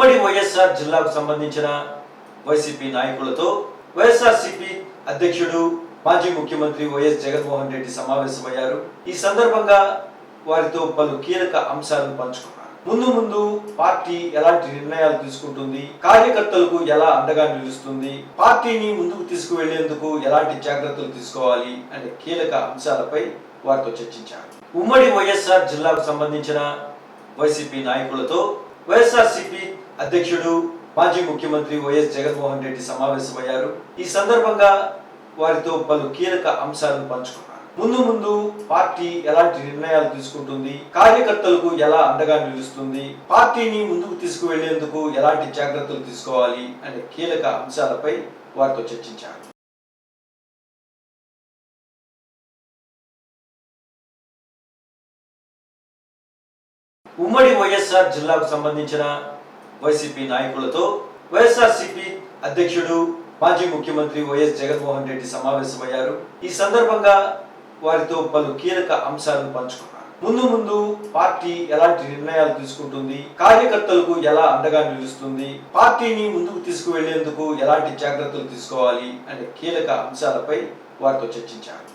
ఉమ్మడి వైఎస్ఆర్ జిల్లాకు సంబంధించిన వైసీపీ నాయకులతో వైఎస్ఆర్సీపీ అధ్యక్షుడు మాజీ ముఖ్యమంత్రి వైఎస్ జగన్మోహన్ రెడ్డి సమావేశమయ్యారు. ఈ సందర్భంగా వారితో పలు కీలక అంశాలను పంచుకున్నారు. ముందు ముందు పార్టీ ఎలాంటి నిర్ణయాలు తీసుకుంటుంది కార్యకర్తలకు ఎలా అండగా నిలుస్తుంది పార్టీని ముందుకు తీసుకువెళ్ళేందుకు ఎలాంటి జాగ్రత్తలు తీసుకోవాలి అనే కీలక అంశాలపై వారితో చర్చించారు. ఉమ్మడి వైఎస్ఆర్ జిల్లాకు సంబంధించిన వైసీపీ నాయకులతో వైఎస్ఆర్సీపీ అధ్యక్షుడు మాజీ ముఖ్యమంత్రి వైఎస్ జగన్మోహన్ రెడ్డి సమావేశమయ్యారు. ఈ సందర్భంగా వారితో పలు కీలక అంశాలను పంచుకున్నారు. ముందు ముందు పార్టీ ఎలాంటి నిర్ణయాలు తీసుకుంటుంది? కార్యకర్తలకు ఎలా అండగా నిలుస్తుంది? పార్టీని ముందుకు తీసుకువెళ్ళేందుకు ఎలాంటి జాగ్రత్తలు తీసుకోవాలి? అనే కీలక అంశాలపై వారితో చర్చించారు. ఉమ్మడి వైఎస్ఆర్ జిల్లాకు సంబంధించిన వైసీపీ నాయకులతో వైఎస్ఆర్సీపీ అధ్యక్షుడు మాజీ ముఖ్యమంత్రి వైఎస్ జగన్మోహన్ రెడ్డి సమావేశమయ్యారు. ఈ సందర్భంగా వారితో పలు కీలక అంశాలను పంచుకున్నారు. ముందు ముందు పార్టీ ఎలాంటి నిర్ణయాలు తీసుకుంటుంది? కార్యకర్తలకు ఎలా అండగా నిలుస్తుంది? పార్టీని ముందుకు తీసుకువెళ్ళేందుకు ఎలాంటి జాగ్రత్తలు తీసుకోవాలి? అనే కీలక అంశాలపై వారితో చర్చించారు.